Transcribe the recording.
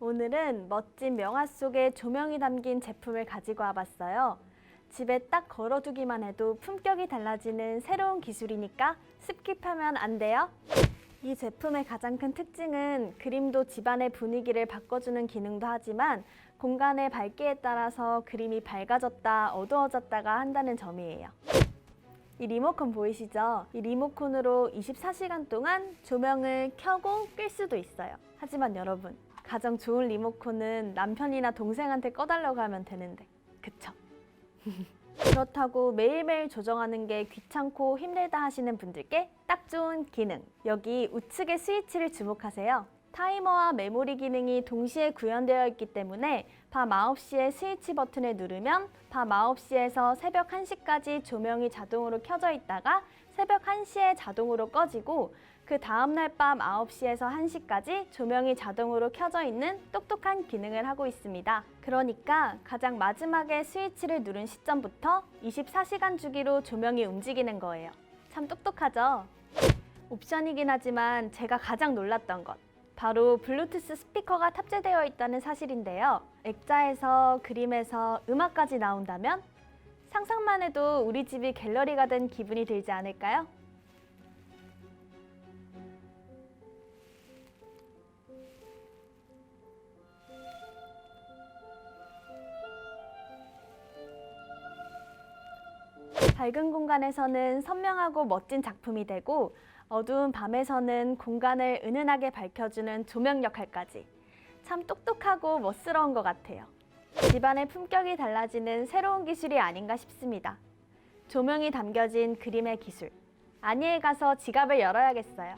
오늘은 멋진 명화 속에 조명이 담긴 제품을 가지고 와봤어요. 집에 딱 걸어두기만 해도 품격이 달라지는 새로운 기술이니까 스킵하면 안 돼요. 이 제품의 가장 큰 특징은 그림도 집안의 분위기를 바꿔주는 기능도 하지만 공간의 밝기에 따라서 그림이 밝아졌다 어두워졌다가 한다는 점이에요. 이 리모컨 보이시죠? 이 리모컨으로 24시간 동안 조명을 켜고 끌 수도 있어요. 하지만 여러분, 가장 좋은 리모컨은 남편이나 동생한테 꺼달라고 하면 되는데, 그쵸? 그렇다고 매일매일 조정하는 게 귀찮고 힘들다 하시는 분들께 딱 좋은 기능. 여기 우측의 스위치를 주목하세요. 타이머와 메모리 기능이 동시에 구현되어 있기 때문에 밤 9시에 스위치 버튼을 누르면 밤 9시에서 새벽 1시까지 조명이 자동으로 켜져 있다가 새벽 1시에 자동으로 꺼지고 그 다음날 밤 9시에서 1시까지 조명이 자동으로 켜져 있는 똑똑한 기능을 하고 있습니다. 그러니까 가장 마지막에 스위치를 누른 시점부터 24시간 주기로 조명이 움직이는 거예요. 참 똑똑하죠? 옵션이긴 하지만 제가 가장 놀랐던 것. 바로 블루투스 스피커가 탑재되어 있다는 사실인데요. 액자에서 그림에서 음악까지 나온다면 상상만 해도 우리 집이 갤러리가 된 기분이 들지 않을까요? 밝은 공간에서는 선명하고 멋진 작품이 되고 어두운 밤에서는 공간을 은은하게 밝혀주는 조명 역할까지 참 똑똑하고 멋스러운 것 같아요. 집안의 품격이 달라지는 새로운 기술이 아닌가 싶습니다. 조명이 담겨진 그림의 기술. 아니에 가서 지갑을 열어야겠어요.